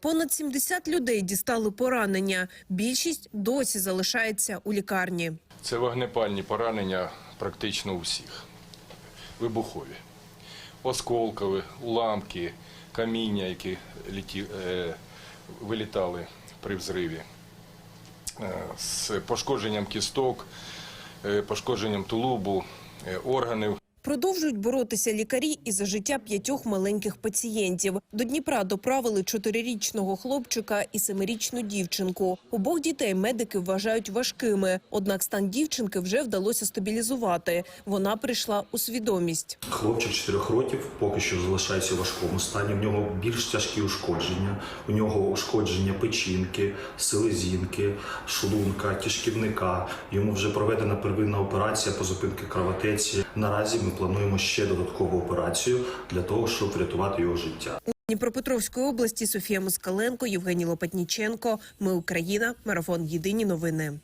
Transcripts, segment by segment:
Понад 70 людей дістали поранення. Більшість досі залишається у лікарні. Це вогнепальні поранення практично у всіх. Вибухові. Осколкові, уламки, каміння, які літі, е, вилітали при взриві. Е, з пошкодженням кісток, е, пошкодженням тулубу, органів. Продовжують боротися лікарі і за життя п'ятьох маленьких пацієнтів. До Дніпра доправили чотирирічного хлопчика і семирічну дівчинку. Обох дітей медики вважають важкими. Однак стан дівчинки вже вдалося стабілізувати. Вона прийшла у свідомість. Хлопчик 4 років поки що залишається у важкому стані. В нього більш тяжкі ушкодження. У нього ушкодження печінки, селезінки, шлунка, кишківника. Йому вже проведена первинна операція по зупинці кровотеці. Наразі ми плануємо ще додаткову операцію для того, щоб врятувати його життя. Дніпропетровської області Софія Москаленко, Євгеній Лопатніченко. Ми Україна. Марафон. Єдині новини.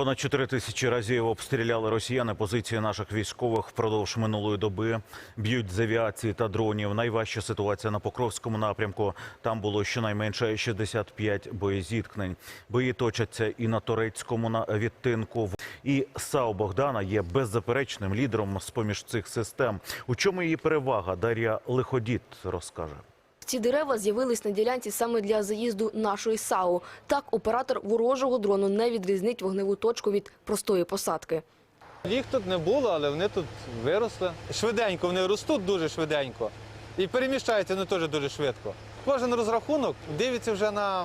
Понад 4 тисячі разів обстріляли росіяни позиції наших військових впродовж минулої доби. Б'ють з авіації та дронів. Найважча ситуація на Покровському напрямку. Там було щонайменше 65 боєзіткнень. Бої точаться і на турецькому на відтинку. І САУ Богдана є беззаперечним лідером з поміж цих систем. У чому її перевага? Дар'я Лиходіт розкаже. Ці дерева з'явились на ділянці саме для заїзду нашої САУ. Так оператор ворожого дрону не відрізнить вогневу точку від простої посадки. Їх тут не було, але вони тут виросли. Швиденько вони ростуть дуже швиденько. І переміщаються вони теж дуже швидко. Кожен розрахунок дивиться вже на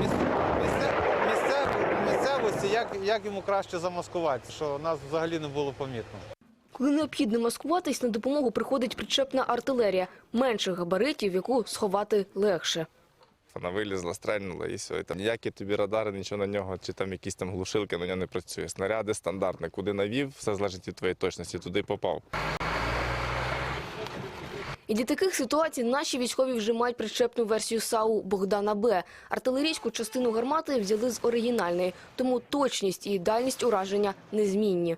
міс- місце- місце- місцевості, як, як йому краще замаскувати, що нас взагалі не було помітно. Коли необхідно маскуватись, на допомогу приходить причепна артилерія менших габаритів, яку сховати легше. Вона вилізла, стрельнула і все. І там ніякі тобі радари, нічого на нього, чи там якісь там глушилки на нього не працює. Снаряди стандартні. Куди навів, все залежить від твоєї точності, туди попав. І для таких ситуацій наші військові вже мають причепну версію САУ Богдана Б. Артилерійську частину гармати взяли з оригінальної, тому точність і дальність ураження незмінні.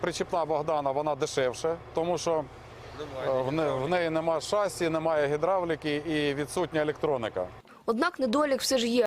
Причіпна Богдана вона дешевша, тому що е, в не- в неї немає шасі, немає гідравліки і відсутня електроніка. Однак недолік все ж є.